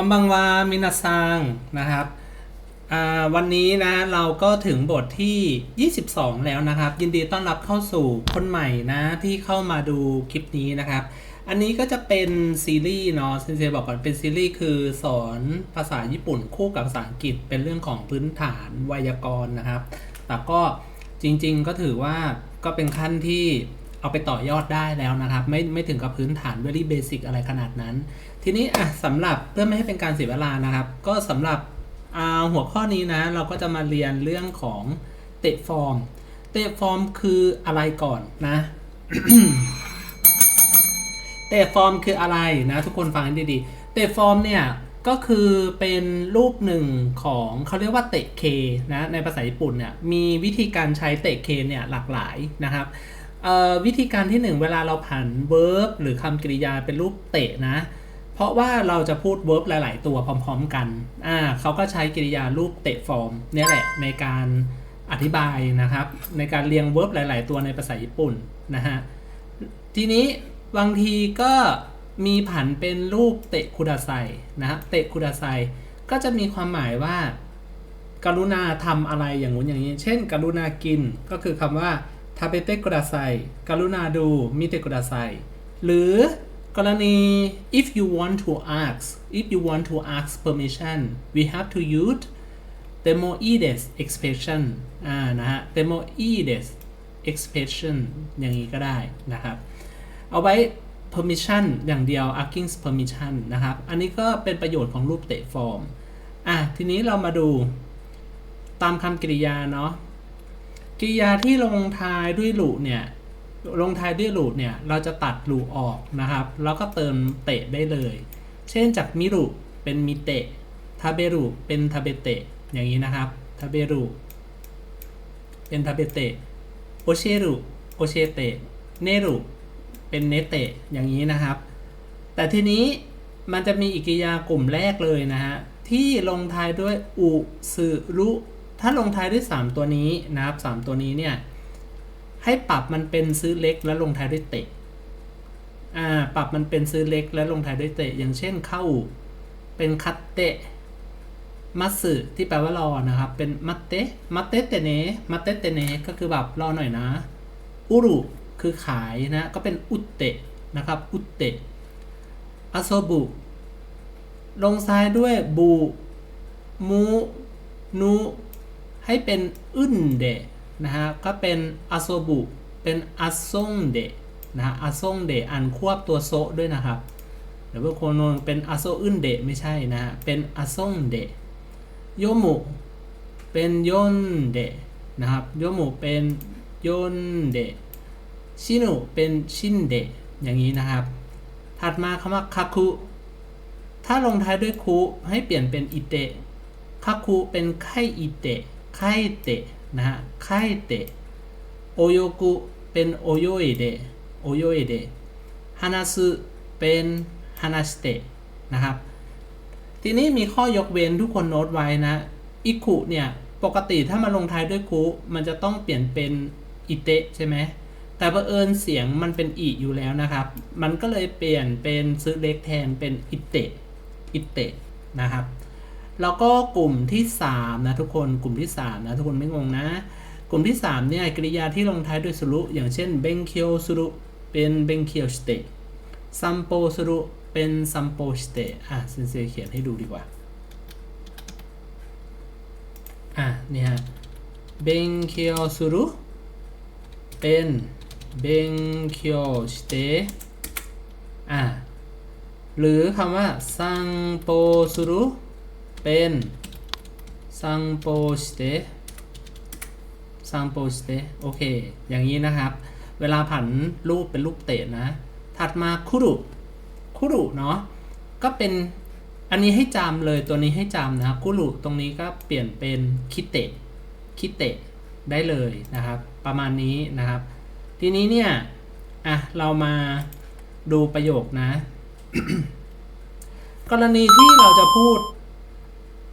อมบังวา มินาซังนะครับวันนี้นะเราก็ถึงบทที่ 22 แล้วนะครับ ยินดีต้อนรับเข้าสู่คนใหม่นะที่เข้ามาดูคลิปนี้นะครับ อันนี้ก็จะเป็นซีรีส์เนาะเซนเซบอกก่อนเป็นซีรีส์คือสอนภาษาญี่ปุ่นคู่กับภาษาอังกฤษเป็นเรื่องของพื้นฐานไวยากรณ์นะครับ แต่ก็จริงๆก็ถือว่าก็เป็นขั้นที่ เอาไปต่อยอดได้แล้วนะครับ ไม่ไม่ถึงกับพื้นฐาน very basic อะไรขนาดนั้น ทีนี้อะสำหรับเพื่อไม่ให้เป็นการเสียเวลานะครับ ก็สำหรับหัวข้อนี้นะ เราก็จะมาเรียนเรื่องของเตะฟอร์ม เตะฟอร์มคืออะไรก่อนนะ เตะฟอร์มคืออะไรนะ ทุกคนฟังให้ดีๆ เตะฟอร์มเนี่ยก็คือเป็นรูปหนึ่งของเขาเรียกว่าเตะเคนะในภาษาญี่ปุ่นเนี่ยมีวิธีการใช้เตะเคเนี่ยหลากหลายนะครับ วิธีการที่หนึ่งเวลาเราผัน verb หรือคำกริยาเป็นรูปเตะนะ เพราะว่าเราจะพูด verb หลาย ๆ ตัวพร้อม ๆ กันอ่าเขาก็ใช้กริยารูปเตะฟอร์มนี่แหละในการอธิบายนะครับ ในการเรียง verb หลาย ๆ ตัวในภาษาญี่ปุ่นนะฮะทีนี้บางทีก็มีผันเป็นรูปเตะคุดาไซนะครับเตะคุดาไซก็จะมีความหมายว่า กรุณาทำอะไรอย่างงู้นอย่างนี้ เช่น กรุณากินก็คือคำว่า ทาเปเตกุดาไซกรุณาดูมิเตกุดาไซหรือกรณี if you want to ask if you want to ask permission we have to use demoides expression อ่านะฮะ demoides expression อย่างนี้ก็ได้นะครับ เอาไว้ permission อย่างเดียว asking permission นะครับ อันนี้ก็เป็นประโยชน์ของรูปเตะฟอร์ม อะ ทีนี้เรามาดูตามคำกริยาเนาะ กริยาที่ลงท้ายด้วยหลุเนี่ยลงท้ายด้วยหลุเนี่ยเราจะตัดหลุออกนะครับ แล้วก็เติมเตะได้เลย เช่นจากมิรุเป็นมิเตะทาเบรุเป็นทาเบเตะอย่างนี้นะครับทาเบรุเป็นทาเบเตะโอเชรุโอเชเตะเนรุเป็นเนเตะอย่างนี้นะครับ แต่ทีนี้มันจะมีอีกกริยากลุ่มแรกเลยนะฮะที่ลงท้ายด้วยอุสึรุ ถ้าลงท้ายด้วย 3 ตัวนี้นะครับ 3 ตัวนี้เนี่ยให้ปรับมันเป็นซื้อเล็กแล้วลงท้ายด้วยเตะอ่าปรับมันเป็นซื้อเล็กแล้วลงท้ายด้วยเตะ อย่างเช่นเข้าเป็นคัตเตะมัตสึที่แปลว่ารอนะครับ เป็นมัตเตะมัตเตเตเนมัตเตเตเนก็คือแบบรอหน่อยนะ อุรุคือขายนะก็เป็นอุตเตะนะครับ อุตเตะอาโซบุลงซ้ายด้วยบูมูนู ให้เป็นอึนเดะนะฮะก็เป็นอาโซบุเป็นอาซงเดะนะฮะอาซงเดะอ่านควบตัวโซด้วยนะครับเดี๋ยวพวกคนนเป็นอาโซอึนเดะไม่ใช่นะฮะเป็นอาซงเดะโยมุเป็นยนเดะนะครับโยมุเป็นยนเดะชินุเป็นชินเดะอย่างนี้นะครับ ถัดมาคำว่าคาคุถ้าลงท้ายด้วยคุให้เปลี่ยนเป็นอิเตะคาคุเป็นไคอิเตะ ไคเตะนะฮะไคเตะโอโยกุเป็นโอโยเอเดะโอโยเอเดะฮานาสึเป็นฮานาสเตะนะครับ ทีนี้มีข้อยกเว้นทุกคนโน้ตไว้นะอิคุเนี่ย ปกติถ้ามาลงท้ายด้วยคุ มันจะต้องเปลี่ยนเป็นอิเตะใช่ไหมแต่บังเอิญเสียงมันเป็นอีอยู่แล้วนะครับ มันก็เลยเปลี่ยนเป็นซื้อเล็กแทนเป็นอิเตะ อิเตะนะครับ แล้วก็กลุ่มที่3นะทุกคนกลุ่มที่3นะทุกคนไม่งงนะ กลุ่มที่3เนี่ยกริยาที่ลงท้ายด้วยสุรุอย่างเช่นเบงเคียวสุรุเป็นเบงเคียวสเตซัมโปสุรุเป็นซัมโปสเตอะเซนเซเขียนให้ดูดีกว่าอะนี่ฮะเบงเคียวสุรุเป็นเบงเคียวสเตอะหรือคำว่าซังโปสุรุ เป็นซังโปสเตซังโปสเตโอเค อย่างนี้นะครับ เวลาผันรูปเป็นรูปเตะนะ ถัดมาคุรุคุรุเนาะ ก็เป็นอันนี้ให้จำเลยตัวนี้ให้จำนะครับคุรุตรงนี้ก็เปลี่ยนเป็นคิเตะคิเตะได้เลยนะครับ ประมาณนี้นะครับ ทีนี้เนี่ย อะ เรามาดูประโยคนะ กรณีที่เราจะพูด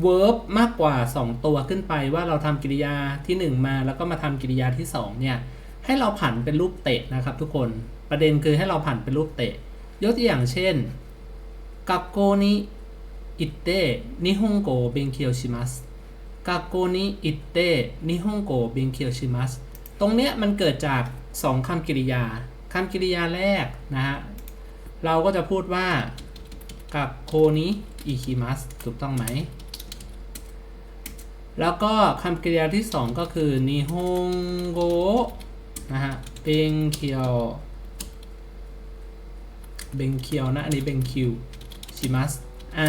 เวิร์บมากกว่า 2 ตัวขึ้นไปว่าเราทำกริยาที่ 1 มา แล้วก็มาทำกริยาที่ 2 เนี่ย ให้เราผันเป็นรูปเตะนะครับทุกคนประเด็นคือให้เราผันเป็นรูปเตะ ยกตัวอย่างเช่นกาโกนิอิเตะนิฮงโกเบนเคียวชิมัสกาโกนิอิเตะนิฮงโกเบนเคียวชิมัสตรงเนี้ยมันเกิดจาก 2 คำคำกริยาคำกริยาแรกนะฮะเราก็จะพูดว่ากัโกนิอิคิมัสถูกต้องไหม แล้วก็คำกริยาที่สองก็คือนิฮงโกนะฮะเบงเคียวเบงเคียวนะอันนี้เบงคิวชิมัสอ่า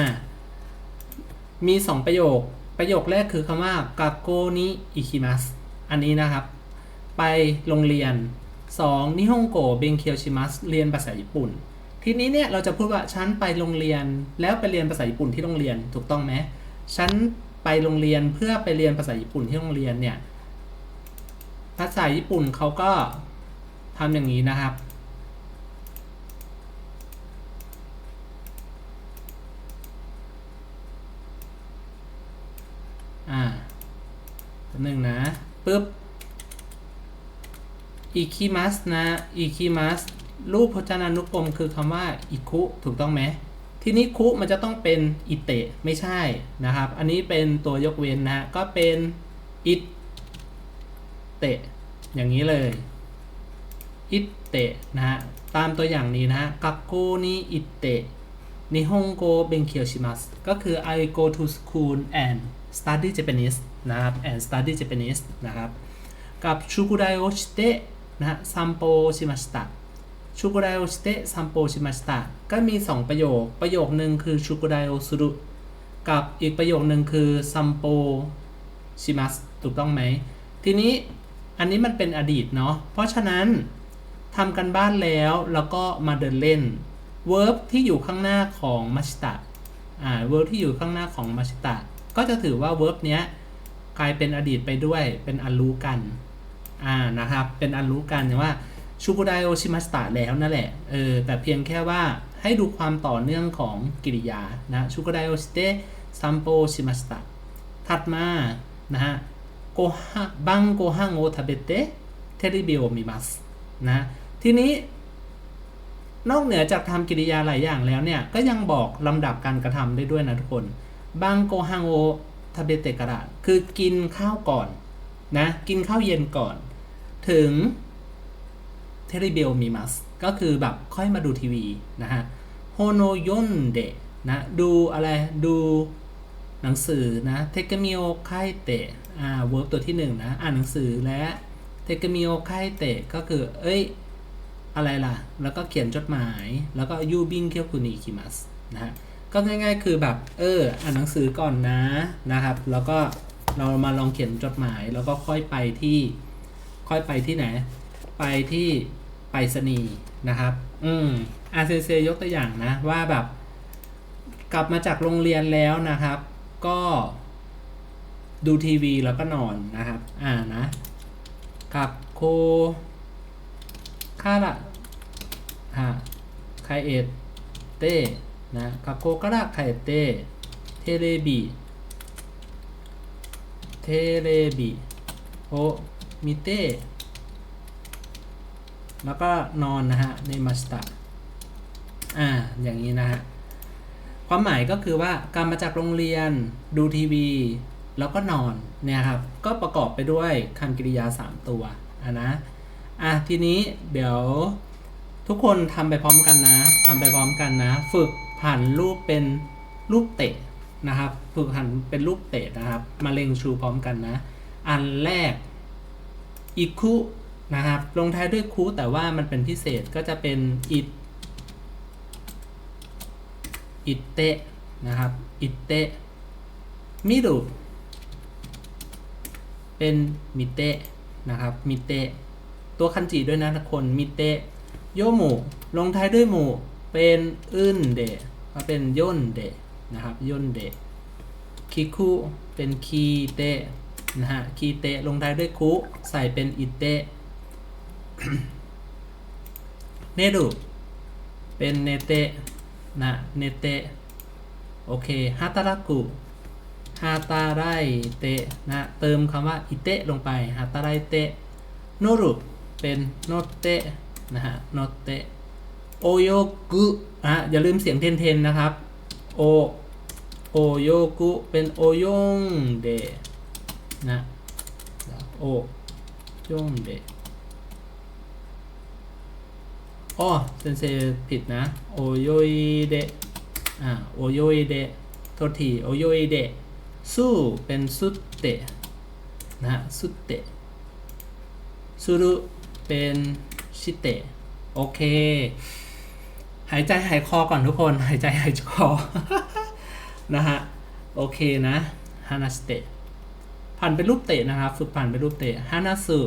มีสองประโยค ประโยคแรกคือคำว่ากัโกนิอิคิมัสอันนี้นะครับ ไปโรงเรียน 2. นิฮงโกเบงเคียวชิมัสเรียนภาษาญี่ปุ่น ทีนี้เนี่ยเราจะพูดว่าฉันไปโรงเรียนแล้วไปเรียนภาษาญี่ปุ่นที่โรงเรียนถูกต้องไหมฉัน ไปโรงเรียนเพื่อไปเรียนภาษาญี่ปุ่นที่โรงเรียนเนี่ยภาษาญี่ปุ่นเขาก็ทำอย่างนี้นะครับ อ่าหนึ่งนะปึ๊บอิคิมัสนะอิคิมัสรูปพจนานุกรมคือคำว่าอิคุถูกต้องไหม ทีนี้คุมันจะต้องเป็นอิเตะไม่ใช่นะครับ อันนี้เป็นตัวยกเว้นนะฮะก็เป็นอิเตะอย่างนี้เลยอิเตะนะฮะตามตัวอย่างนี้นะฮะกักโกนิอิเตะนิฮงโกเบนเคียวชิมัสก็คือ I go to school and study Japanese นะครับ and study Japanese นะครับ กับชูกุไดโอชิเตะนะฮะซัมโปชิมาชิตะ ชูกุไดโอชิเตะซัมโปชิมาชิตะก็มี 2 ประโยค ประโยคหนึ่งคือชูกุไดโอสุรุกับอีกประโยคหนึ่งคือซัมโปชิมัสถูกต้องไหม ทีนี้อันนี้มันเป็นอดีตเนาะเพราะฉะนั้นทำกันบ้านแล้วแล้วก็มาเดินเล่น verb ที่อยู่ข้างหน้าของมาชิตะอ่า verb ที่อยู่ข้างหน้าของมาชิตะ ก็จะถือว่า verb เนี้ยกลายเป็นอดีตไปด้วยเป็นอันรู้กันอ่านะครับเป็นอันรู้กันอย่างว่า ชูโกไดโอชิมัสตะแล้วนั่นแหละ เออ แต่เพียงแค่ว่าให้ดูความต่อเนื่องของกริยา นะชูโกไดโอชิเตซัมโปชิมัสตะถัดมา นะฮะ โกฮะบังโกฮังโอทาเบเตเทริบิโอมิมัส นะ ทีนี้ นอกเหนือจากทำกิริยาหลายอย่างแล้วเนี่ย ก็ยังบอกลำดับการกระทำได้ด้วยนะทุกคน บังโกฮังโอทาเบเตกระคือกินข้าวก่อน นะ กินข้าวเย็นก่อน ถึง เทริเบลมีมัสก็คือแบบค่อยมาดูทีวีนะฮะโฮโนยนเดนะดูอะไรดูหนังสือนะเทกมิโอไคเตะอ่าเวิร์บตัวที่หนึ่งนะอ่านหนังสือและเทกมิโอไคเตะก็คือ เอ้ย อะไรล่ะ แล้วก็เขียนจดหมาย แล้วก็ยูบิงเคียวคุนิคิมัสนะฮะก็ง่ายๆ คือแบบเอออ่านหนังสือก่อนนะนะครับ แล้วก็เรามาลองเขียนจดหมาย แล้วก็ค่อยไปที่ ค่อยไปที่ไหน ไปที่ ไปรษณีย์นะครับ อืมอาเซเซยกตัวอย่างนะ ว่าแบบ กลับมาจากโรงเรียนแล้วนะครับ ก็ดูทีวีแล้วก็นอนนะครับ อ่านะ กับโคคาระฮะไคเอตเต้นะ学校から帰ってテレビテレビを見て แล้วก็นอนนะฮะในมาสตาอ่าอย่างนี้นะฮะความหมายก็คือว่ากลับมาจากโรงเรียน ดูทีวี แล้วก็นอนเนี่ยครับก็ประกอบไปด้วยคำกริยา 3 ตัวอะนะอะทีนี้เดี๋ยวทุกคนทำไปพร้อมกันนะทำไปพร้อมกันนะ ฝึกหันรูปเป็นรูปเตะนะครับ ฝึกหันเป็นรูปเตะนะครับ มาเล็งชูพร้อมกันนะ อันแรกอิคุ นะครับ ลงท้ายด้วยคุแต่ว่ามันเป็นพิเศษก็จะเป็นอิอิเตะนะครับอิเตะมิรุเป็นมิเตะนะครับมิเตะตัวคันจิด้วยนะทุกคนมิเตะโยหมูลงท้ายด้วยหมูเป็นอึนเดะก็เป็นย่นเดะนะครับย่นเดะคิคุเป็นคีเตะนะฮะคีเตะลงท้ายด้วยคุใส่เป็นอิเตะ เนรุเป็นเนเตะนะเนเตะโอเคฮาตารากุฮาตาไรเตะนะเติมคำว่าอิเตะลงไปฮาตาไรเตะโนรุเป็นโนเตะนะฮะโนเตะโอโยกุอะอย่าลืมเสียงเทนเทนนะครับโอโอโยกุเป็นโอโยงเดะนะโอโยงเดะ อ๋อเซนเซผิดนะ โอโยยเดะอ่าโอโยยเดะโทษทีโอโยยเดะสู้เป็นสุดเตะนะฮะสุดเตะสุรุเป็นชิเตะโอเค หายใจหายคอก่อนทุกคน หายใจหายคอ นะฮะ โอเคนะฮานาสเตะผ่านเป็นรูปเตะนะครับ ฝึกผ่านเป็นรูปเตะฮานาสึ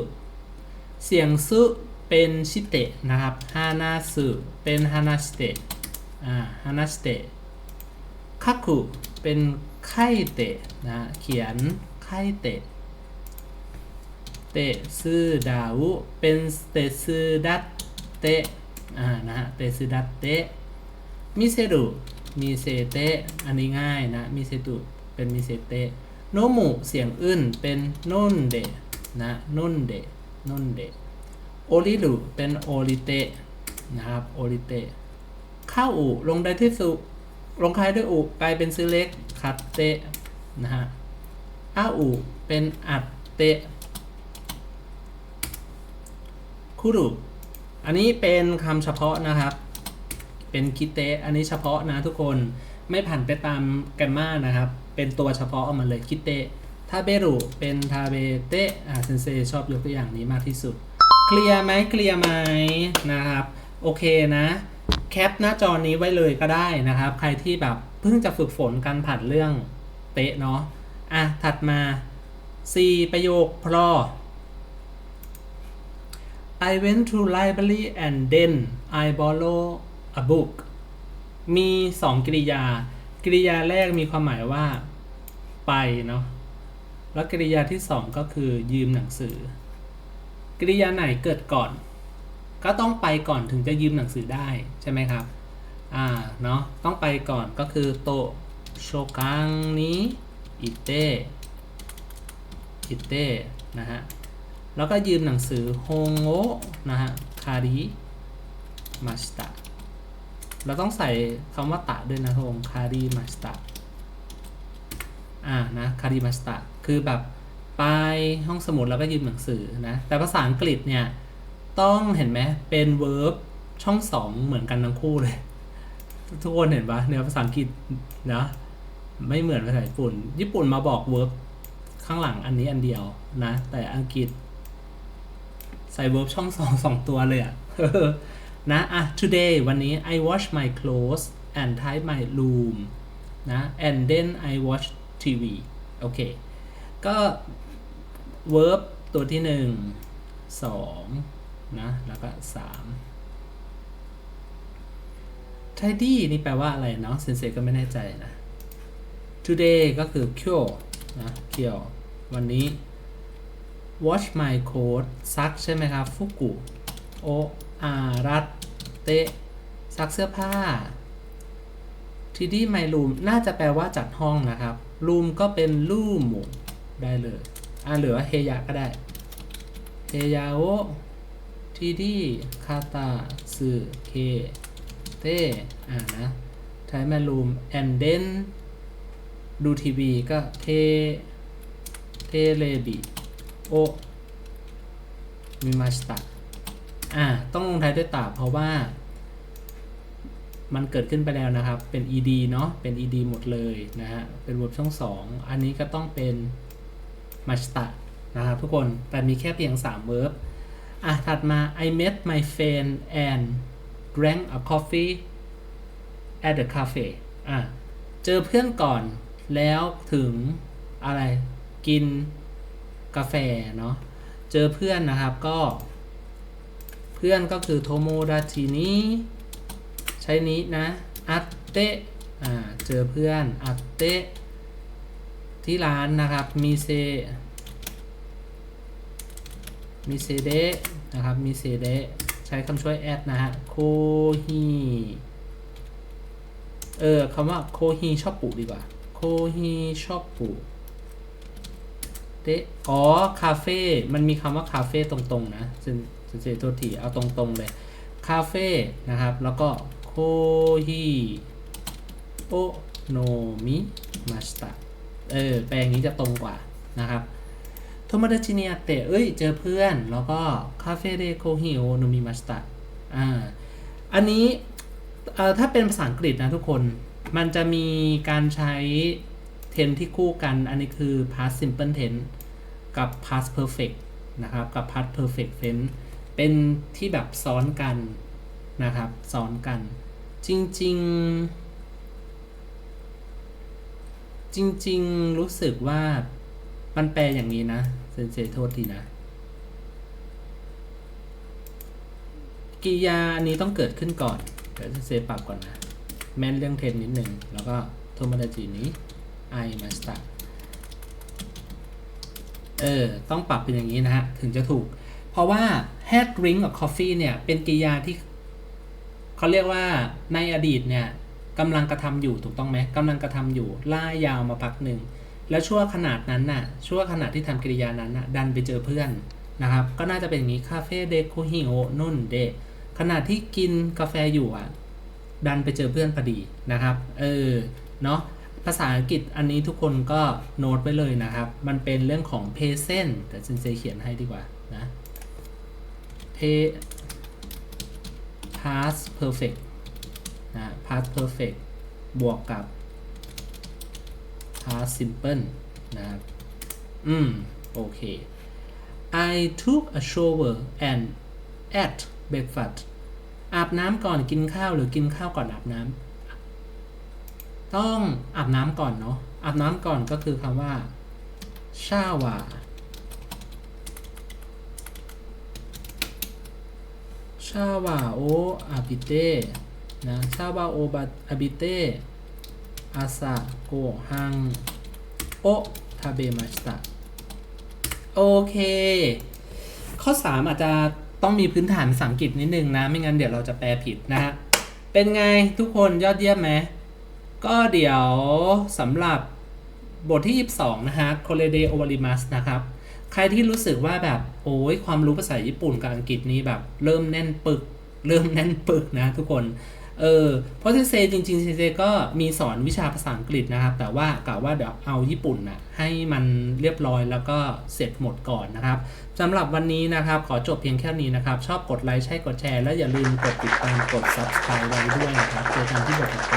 เสียงซึ เป็นชิเตะนะครับฮานาสึเป็นฮานาสเตะอ่าฮานาสเตะคักคุเป็นไข่เตะนะเขียนไข่เตะเตะซื่อดาวเป็นเตะซื่อดัตเตะอ่านะฮะเตะซื่อดัตเตะมิเซรุมีเซเตะอันนี้ง่ายนะมิเซตุเป็นมิเซเตะโนมุเสียงอื่นเป็นนนเดะนะนนเดะนนเดะ โอริรุเป็นโอริเตะนะครับโอริเตะข้าวอุลงได้ที่สุลงท้ายด้วยอุกลายเป็นซื้อเล็กคัดเตะนะฮะอาอุเป็นอัดเตะคุรุอันนี้เป็นคำเฉพาะนะครับ เป็นคิเตะอันนี้เฉพาะนะทุกคนไม่ผ่านไปตามแกมมานะครับ เป็นตัวเฉพาะออกมาเลยคิเตะทาเบรุเป็นทาเบเตะอ่าเซนเซชอบยกตัวอย่างนี้มากที่สุด เคลียร์ไหมเคลียร์ไหมนะครับ โอเคนะ แคปหน้าจอนี้ไว้เลยก็ได้นะครับ ใครที่แบบเพิ่งจะฝึกฝนการผัดเรื่องเตะเนาะอะ ถัดมา C ประโยคพรอ I went to library and then I borrow a book มีสองกริยา กริยาแรกมีความหมายว่า ไปเนาะแล้วกริยาที่สองก็คือยืมหนังสือ กริยาไหนเกิดก่อน ก็ต้องไปก่อนถึงจะยืมหนังสือได้ใช่ไหมครับอ่าเนาะต้องไปก่อนก็คือโตโชกังนี้อิเตอิเตนะฮะแล้วก็ยืมหนังสือโฮงโงนะฮะคาริมาสตะเราต้องใส่คำว่าตะด้วยนะโฮงคาริมาสตะอ่านะคาริมาสตะคือแบบ ไปห้องสมุดแล้วก็ยืมหนังสือนะ แต่ภาษาอังกฤษเนี่ย ต้องเห็นไหมเป็น verb ช่องสองเหมือนกันทั้งคู่เลย ทุกคนเห็นปะเนี่ยภาษาอังกฤษนะไม่เหมือนภาษาญี่ปุ่น ญี่ปุ่นมาบอก verb ข้างหลังอันนี้อันเดียวนะ แต่อังกฤษ ใส่ verb ช่องสองสองตัวเลยอะนะอะ today วันนี้ I wash my clothes and tidy my room นะ and then I watch TV โอเค ก็ verb ตัวที่หนึ่งสองนะแล้วก็สาม tidy นี่แปลว่าอะไรเนาะเซนเซก็ไม่แน่ใจนะ today ก็คือ cure นะเกี่ยววันนี้ wash my coat ซักใช่ไหมครับ ฟุกุ โออารัตเตะซักเสื้อผ้าทีดี my room น่าจะแปลว่าจัดห้องนะครับ room ก็เป็นรูมได้เลย อ่าเหลือเฮยะก็ได้ เฮยาโอทีดีคาตาสึเค เตอ่านะใช้ my room and then ดูทีวีก็เท เทเลบิโอมิมาสตะอ่า ต้องลงท้ายด้วยตาเพราะว่า มันเกิดขึ้นไปแล้วนะครับ เป็น ed เนาะเป็น ed หมดเลยนะฮะ เป็น verb ช่อง 2 อันนี้ก็ต้องเป็น มาสตะนะครับทุกคนแต่มีแค่เพียง3 verb อะถัดมา I met my friend and drank a coffee at the cafe อะเจอเพื่อนก่อนแล้วถึงอะไรกินกาแฟเนาะเจอเพื่อนนะครับก็ เพื่อนก็คือโทโมดาชินิใช้นี้นะอัตเตะอ่าเจอเพื่อนอัตเตะ ที่ร้านนะครับมีเซมีเซเดะนะครับมีเซเดะใช้คำช่วยแอดนะฮะโคฮีเออคำว่าโคฮีชอบปุดีกว่าโคฮีชอบปุเตะอ๋อ คาเฟ่ มันมีคำว่าคาเฟ่ตรงๆ นะเซนเซโทษทีเอาตรงๆเลย คาเฟ่นะครับ แล้วก็โคฮีโอโนมิมาสตา เออแปลงนี้จะตรงกว่านะครับโทมาดาชิเนียเตะเอ้ย เจอเพื่อน แล้วก็คาเฟ่เดโคฮิโอโนมิมาสตาอ่าอันนี้เอ่อถ้าเป็นภาษาอังกฤษนะทุกคน มันจะมีการใช้ tense ที่คู่กัน อันนี้คือ past simple tense กับ past perfect นะครับ กับ past perfect tense เป็นที่แบบซ้อนกันนะครับ ซ้อนกัน จริง ๆ จริง ๆ รู้สึกว่ามันแปลอย่างนี้นะเซนเซโทษทีนะ กิยาอันนี้ต้องเกิดขึ้นก่อน เดี๋ยวเซปรับก่อนนะ แม่นเรื่องเทนนิดหนึ่ง แล้วก็โทมาดาจินี้ไอมาสตาเออ ต้องปรับเป็นอย่างนี้นะฮะ ถึงจะถูก เพราะว่า had drink กับ coffee เนี่ย เป็นกิยาที่เขาเรียกว่าในอดีตเนี่ย กำลังกระทำอยู่ถูกต้องไหมกำลังกระทำอยู่ล่ายาวมาพักหนึ่งแล้วชั่วขนาดนั้นน่ะชั่วขนาดที่ทำกิริยานั้นน่ะดันไปเจอเพื่อนนะครับ ก็น่าจะเป็นอย่างนี้คาเฟ่เดโคฮิโอนุ่นเดขณะที่กินกาแฟอยู่อะดันไปเจอเพื่อนพอดีนะครับเออเนาะภาษาอังกฤษอันนี้ทุกคนก็โน้ตไว้เลยนะครับ มันเป็นเรื่องของ present แต่ซินเซเขียนให้ดีกว่านะ past perfect นะ past perfect บวกกับ past simple นะครับ อืม โอเค I took a shower and ate breakfast อาบน้ำก่อนกินข้าวหรือกินข้าวก่อนอาบน้ำต้องอาบน้ำก่อนเนาะอาบน้ำก่อนก็คือคำว่าชาวาชาวาโออาบิเต นะชาวาโอบาอาบิเตอาซาโกฮังโอทาเบมาสตาโอเค ข้อ 3 อาจจะต้องมีพื้นฐานภาษาอังกฤษนิดนึงนะ ไม่งั้นเดี๋ยวเราจะแปลผิดนะฮะ เป็นไงทุกคนยอดเยี่ยมไหม ก็เดี๋ยวสำหรับบทที่ 22 นะฮะ c o l e d e o v a r i m a s นะครับ ใครที่รู้สึกว่าแบบ โอ้ยความรู้ภาษาญี่ปุ่นกับอังกฤษนี้แบบ เริ่มแน่นปึก เริ่มแน่นปึกนะทุกคน เออเพราะเซเซจริงๆเซเซก็มีสอนวิชาภาษาอังกฤษนะครับ แต่ว่ากะว่าเดี๋ยวเอาญี่ปุ่นนะให้มันเรียบร้อยแล้วก็เสร็จหมดก่อนนะครับสำหรับวันนี้นะครับ ขอจบเพียงแค่นี้นะครับ ชอบกดไลค์ใช่กดแชร์ และอย่าลืมกดติดตามกด subscribe ไว้ด้วยนะครับเจอกันที่บทต่อไป